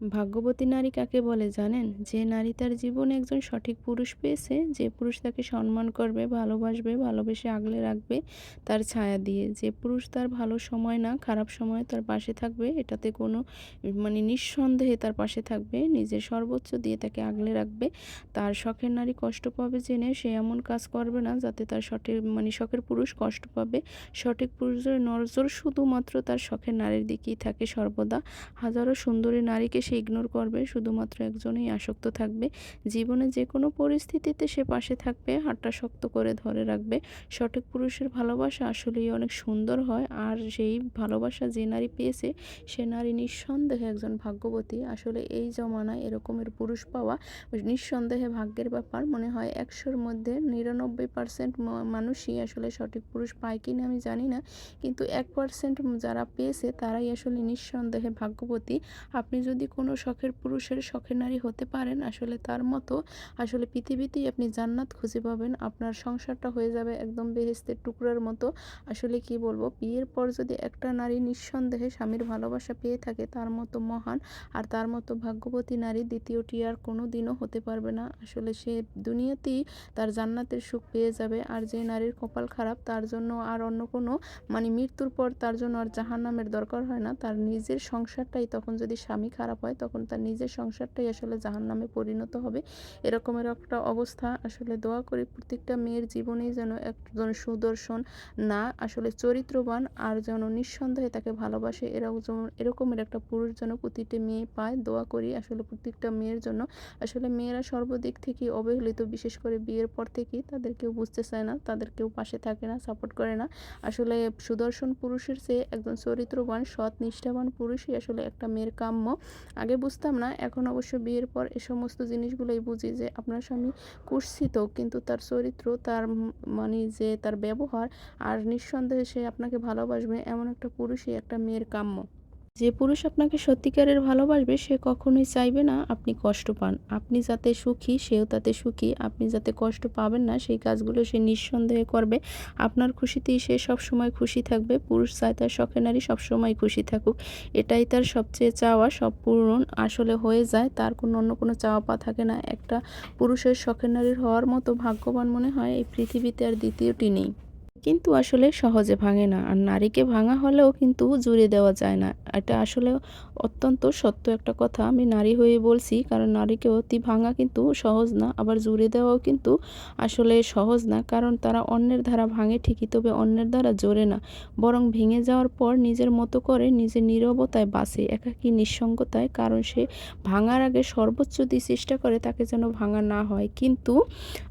ভাগ্যবতী নারী কাকে বলে জানেন? যে নারী তার জীবনে একজন সঠিক পুরুষ পেয়েছে, যে পুরুষ তাকে সম্মান করবে, ভালোবাসবে, ভালোবেসে আগলে রাখবে তার ছায়া দিয়ে। যে পুরুষ তার ভালো সময় না, খারাপ সময় তার পাশে থাকবে, এটাতে কোনো মানে নিঃসন্দেহে তার পাশে থাকবে, নিজের সর্বোচ্চ দিয়ে তাকে আগলে রাখবে। তার শখের নারী কষ্ট পাবে জেনে সে এমন কাজ করবে না, যাতে তার সঠিক মানে শখের পুরুষ কষ্ট পাবে। সঠিক পুরুষের নজর শুধুমাত্র তার শখের নারীর দিকেই থাকে সর্বদা। হাজারো সুন্দরী নারীকে সে ইগনোর করবে, শুধুমাত্র একজনেই আসক্ত থাকবে। জীবনে যে কোনো পরিস্থিতিতে সে পাশে থাকবে, হাতটা শক্ত করে ধরে রাখবে। সঠিক পুরুষের ভালোবাসা আসলেই অনেক সুন্দর হয়, আর সেই ভালোবাসা যে নারী পেয়েছে, সে নারী নিঃসন্দেহে একজন ভাগ্যবতী। আসলে এই জমানায় এরকমের পুরুষ পাওয়া নিঃসন্দেহে ভাগ্যের ব্যাপার। মনে হয় একশোর মধ্যে নিরানব্বই পার্সেন্ট মানুষই আসলে সঠিক পুরুষ পায় কিনা আমি জানি না, কিন্তু এক পার্সেন্ট যারা পেয়েছে, তারাই আসলে নিঃসন্দেহে ভাগ্যবতী। আপনি যদি কোনো শখের পুরুষের শখের নারী হতে পারেন, আসলে তার মতো। আসলে পৃথিবীতেই আপনি জান্নাত খুঁজে পাবেন, আপনার সংসারটা হয়ে যাবে একদম বেহেস্তের টুকরার মতো। আসলে কি বলব, বিয়ের পর যদি একটা নারী নিঃসন্দেহে স্বামীর ভালোবাসা পেয়ে থাকে, তার মতো মহান আর তার মতো ভাগ্যবতী নারী দ্বিতীয়টি আর কোনো দিনও হতে পারবে না। আসলে সে দুনিয়াতেই তার জান্নাতের সুখ পেয়ে যাবে আর যে নারীর কপাল খারাপ, তার জন্য আর অন্য কোনো মানে মৃত্যুর পর তার জন্য আর জাহান্নামের দরকার হয় না। তার নিজের সংসারটাই তখন যদি স্বামী খারাপ হয় তখন তার নিজের সংসারটাই আসলে জাহান নামে পরিণত হবে। এরকমের একটা অবস্থা। আসলে দোয়া করি প্রত্যেকটা মেয়ের জীবনেই যেন একজন সুদর্শন না আসলে চরিত্রবান আর যেন নিঃসন্দেহে তাকে ভালোবাসে। এরকম এরকমের একটা পুরুষ যেন প্রতিটি মেয়ে পায়। দোয়া করি আসলে প্রত্যেকটা মেয়ের জন্য। আসলে মেয়েরা সর্বদিক থেকে অবহেলিত, বিশেষ করে বিয়ের পর থেকেই। তাদের কেউ বুঝতে চায় না, তাদের কেউ পাশে থাকে না, সাপোর্ট করে না। আসলে সুদর্শন পুরুষের চেয়ে একজন চরিত্রবান, সৎ, নিষ্ঠাবান পুরুষই আসলে একটা মেয়ের কাম্য। আগে বুঝতাম না, এখন অবশ্য বিয়ের পর এ সমস্ত জিনিসগুলোই বুঝি যে আপনার স্বামী কুৎসিত, কিন্তু তার চরিত্র, তার মানে যে তার ব্যবহার, আর নিঃসন্দেহে সে আপনাকে ভালোবাসবে এমন একটা পুরুষই একটা মেয়ের কাম্য। যে পুরুষ আপনাকে সত্যিকারের ভালোবাসবে, সে কখনোই চাইবে না আপনি কষ্ট পান। আপনি যাতে সুখী, সেও তাতে সুখী। আপনি যাতে কষ্ট পাবেন না, সেই কাজগুলো সে নিঃসন্দেহে করবে। আপনার খুশিতেই সে সবসময় খুশি থাকবে। পুরুষ চায় তার শখে নারী সবসময় খুশি থাকুক। এটাই তার সবচেয়ে চাওয়া, সব পূরণ। আসলে হয়ে যায়, তার কোনো অন্য কোনো চাওয়া পা থাকে না। একটা পুরুষের শখের নারীর হওয়ার মতো ভাগ্যবান মনে হয় এই পৃথিবীতে আর দ্বিতীয়টি নেই। কিন্তু আসলে সহজে ভাঙে না। আর নারীকে ভাঙা হলেও কিন্তু জুড়ে দেওয়া যায় না। এটা আসলে অত্যন্ত সত্য একটা কথা। আমি নারী হয়ে বলছি, কারণ নারীকে অতি ভাঙা কিন্তু সহজ না, আবার জুড়ে দেওয়াও কিন্তু আসলে সহজ না, কারণ তারা অন্যের ধারা ভাঙে ঠিকই, তবে অন্যের দ্বারা জোরে না। বরং ভেঙে যাওয়ার পর নিজের মতো করে নিজের নীরবতায় বাঁচে, একাকী নিঃসঙ্গতায়, কারণ সে ভাঙার আগে সর্বোচ্চ দিয়ে চেষ্টা করে তাকে যেন ভাঙা না হয়। কিন্তু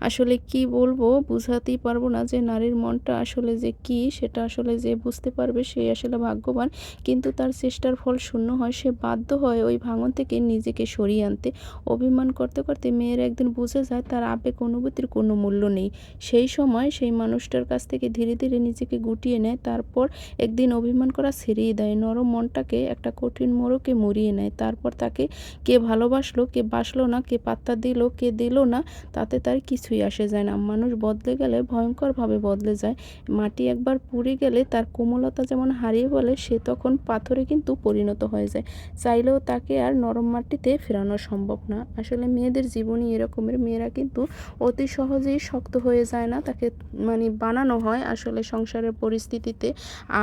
আসলে কি বলব, বুঝাতেই পারব না যে নারীর মনটা আসলে যে কি, সেটা আসলে যে বুঝতে পারবে সে আসলে ভাগ্যবান। কিন্তু তার চেষ্টার ফল শূন্য হয়, সে বাধ্য হয় ওই ভাঙন থেকে নিজেকে সরিয়ে আনতে। অভিমান করতে করতে মেয়ের একদিন বুঝে যায় তার আবেগ অনুভূতির কোনো মূল্য নেই। সেই সময় সেই মানুষটার কাছ থেকে ধীরে ধীরে নিজেকে গুটিয়ে নেয়, তারপর একদিন অভিমান করা ছেড়েই দেয়। নরম মনটাকে একটা কঠিন মোড়কে মরিয়ে নেয়। তারপর তাকে কে ভালোবাসলো, কে বাসলো না, কে পাত্তা দিল, কে দিল না, তাতে তার কিছুই আসে যায় না। মানুষ বদলে গেলে ভয়ঙ্করভাবে বদলে যায়। মাটি একবার পুড়ে গেলে তার কোমলতা যেমন হারিয়ে বলে, সে তখন পাথরে কিন্তু পরিণত হয়ে যায়। চাইলেও তাকে আর নরম মাটিতে ফেরানো সম্ভব না। আসলে মেয়েদের জীবনই এরকমের মেয়েরা কিন্তু অতি সহজেই শক্ত হয়ে যায় না। তাকে মানে বানানো হয় আসলে সংসারের পরিস্থিতিতে।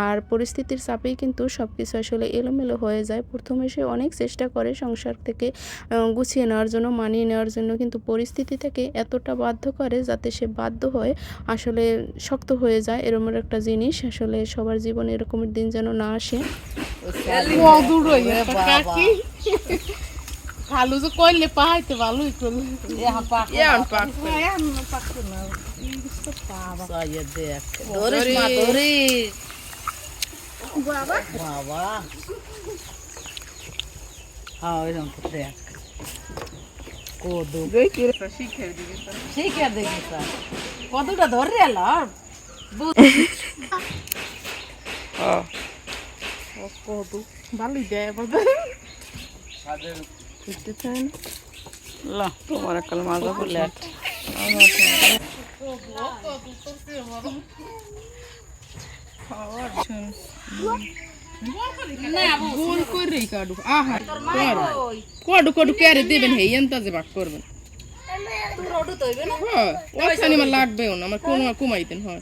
আর পরিস্থিতির চাপেই কিন্তু সব কিছু আসলে এলোমেলো হয়ে যায়। প্রথমে সে অনেক চেষ্টা করে সংসার থেকে গুছিয়ে নেওয়ার জন্য, মানিয়ে নেওয়ার জন্য। কিন্তু পরিস্থিতি থেকে এতটা বাধ্য করে যাতে সে বাধ্য হয়, আসলে শক্ত হয়ে যায় এরকমের একটা জিনিস। আসলে সবার জীবনে এরকমের দিন যেন না আসে। খালু যে কইলে পাহাইতে ভালোই করলে ইয়ান পাক ধরিস মা ধরিস। বাবা। হ্যাঁ ওইরকম তো দেখ। কদু শিখে দেখি স্যার কদুটা ধরে এলো কদু ভালোই দেয় তোমার কাল মাজা প্লেট গোল করে কাটু কডু কডু ক্যারে দেবেন হে এন্তাজে ভাগ করবেন লাগবেও না আমার কমাইতেন হয়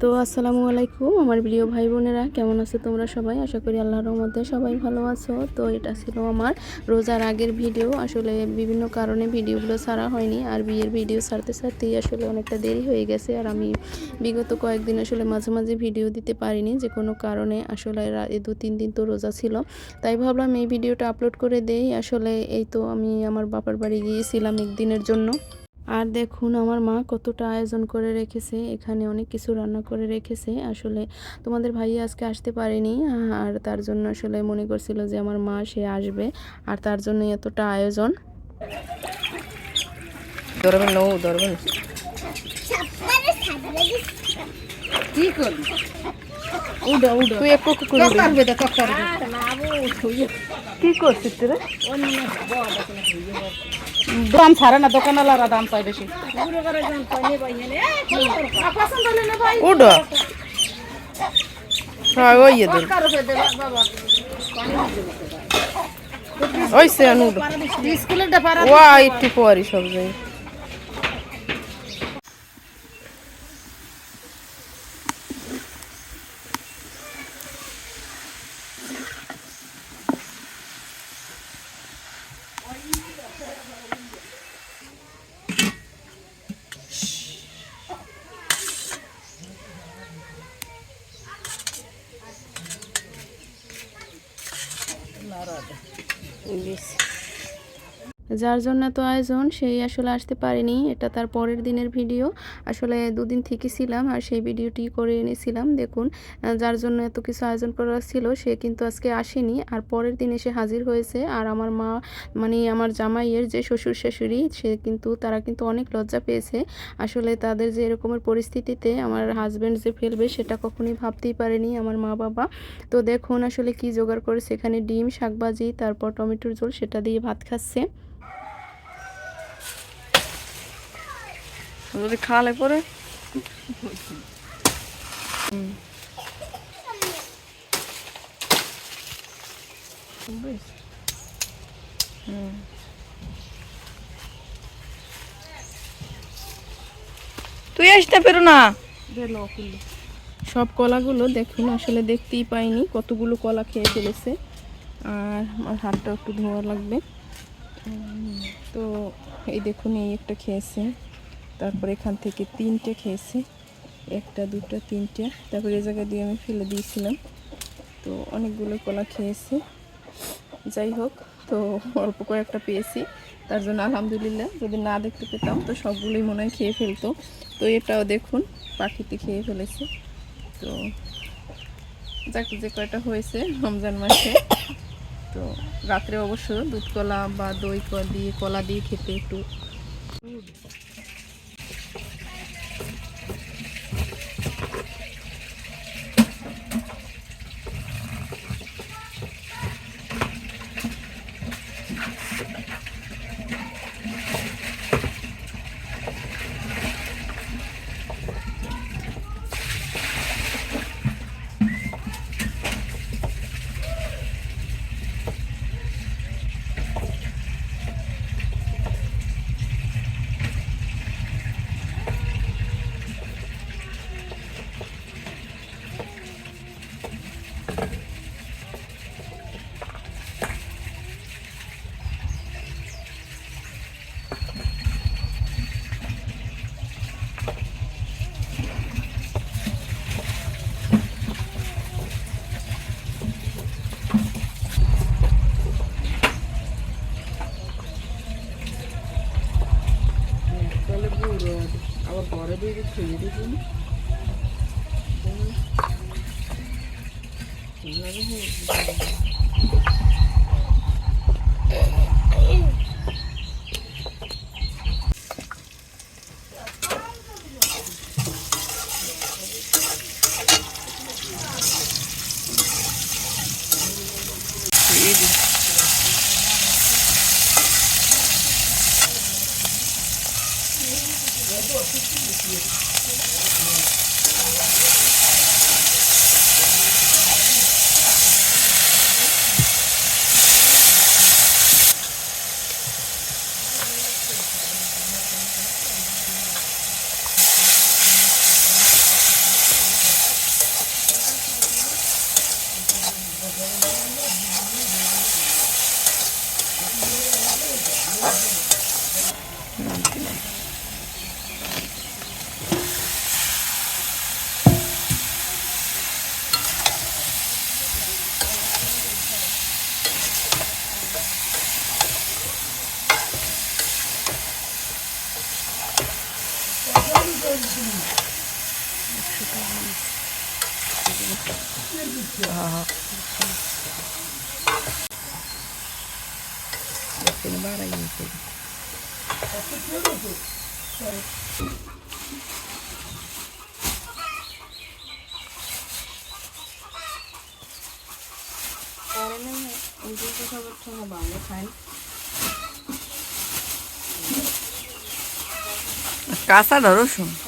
তো আসসালামু আলাইকুম, আমার প্রিয় ভাই বোনেরা, কেমন আছো তোমরা সবাই? আশা করি আল্লাহর রহমতে সবাই ভালো আছো। তো এটা ছিল আমার রোজার আগের ভিডিও। আসলে বিভিন্ন কারণে ভিডিওগুলো ছাড়া হয়নি, আর বিয়ের ভিডিও ছাড়তে ছাড়তেই আসলে অনেকটা দেরি হয়ে গেছে, আর আমি বিগত কয়েকদিন আসলে মাঝে মাঝে ভিডিও দিতে পারিনি, যে কোনো কারণে আসলে দু তিন দিন তো রোজা ছিল। তাই ভাবলাম এই ভিডিওটা আপলোড করে দেই। আসলে এই তো আমি আমার বাবার বাড়ি গিয়েছিলাম একদিনের জন্য। আর দেখুন আমার মা কতটা আয়োজন করে রেখেছে এখানে অনেক কিছু রান্না করে রেখেছে। আসলে তোমাদের ভাই আজকে আসতে পারেনি আর তার জন্য আসলে মনে করছিল যে আমার মা সে আসবে আর তার জন্য এতটা আয়োজন। ধরবেন না ও ধরবেন। কি করবি উডা উডা। তুই একটু করে উড়ে। পারবে তো পারবে কি করছিস রে? দাম ছাড়ে না দোকানওয়ালারা দাম পায় বেশি। উডা। হ্যাঁ ওই এদের ওই সে উডা। স্কুলের পারা ওয়া একটু সব যাই যার জন্য তো আয়োজন, সেই আসলে আসতে পারেনি। এটা তার পরের দিনের ভিডিও। আসলে দুদিন থেকে ছিলাম আর সেই ভিডিওটি করে এনেছিলাম। দেখুন যার জন্য এত কিছু আয়োজন করা ছিল, সে কিন্তু আজকে আসেনি। আর পরের দিন এসে হাজির হয়েছে। আর আমার মা মানে আমার জামাইয়ের যে শ্বশুর শাশুড়ি সে কিন্তু, তারা কিন্তু অনেক লজ্জা পেয়েছে। আসলে তাদের যে এরকমের পরিস্থিতিতে আমার হাজব্যান্ড যে ফেলবে, সেটা কখনোই ভাবতেই পারেনি আমার মা বাবা তো দেখুন আসলে কি জোগাড় করেছে সেখানে ডিম, শাকভাজি, তারপর টমেটোর ঝোল, সেটা দিয়ে ভাত খাচ্ছে। যদি খালে পরে? তুই আসতে পেরো না। সব কলাগুলো দেখুন, আসলে দেখতেই পাইনি কতগুলো কলা খেয়ে ফেলেছে। আর আমার হাতটা একটু ধোয়া লাগবে। তো এই দেখুন, এই একটা খেয়েছে। তারপর এখান থেকে তিনটে খেয়েছি। একটা, দুটো, তিনটে। তারপর এই জায়গায় দিয়ে আমি ফেলে দিয়েছিলাম। তো অনেকগুলো কলা খেয়েছি। যাই হোক, তো অল্প কয়েকটা পেয়েছি। তার জন্য আলহামদুলিল্লাহ, যদি না দেখতে পেতাম, তো সবগুলোই মনে হয় খেয়ে ফেলতো। তো এটাও দেখুন পাখিতে খেয়ে ফেলেছে। তো যাক, যে কয়টা হয়েছে রমজান মাসে। তো রাত্রে অবশ্য দুধ কলা বা দই দিয়ে, কলা দিয়ে খেতে একটু পরে Sini barang itu. কাঁচা রসুন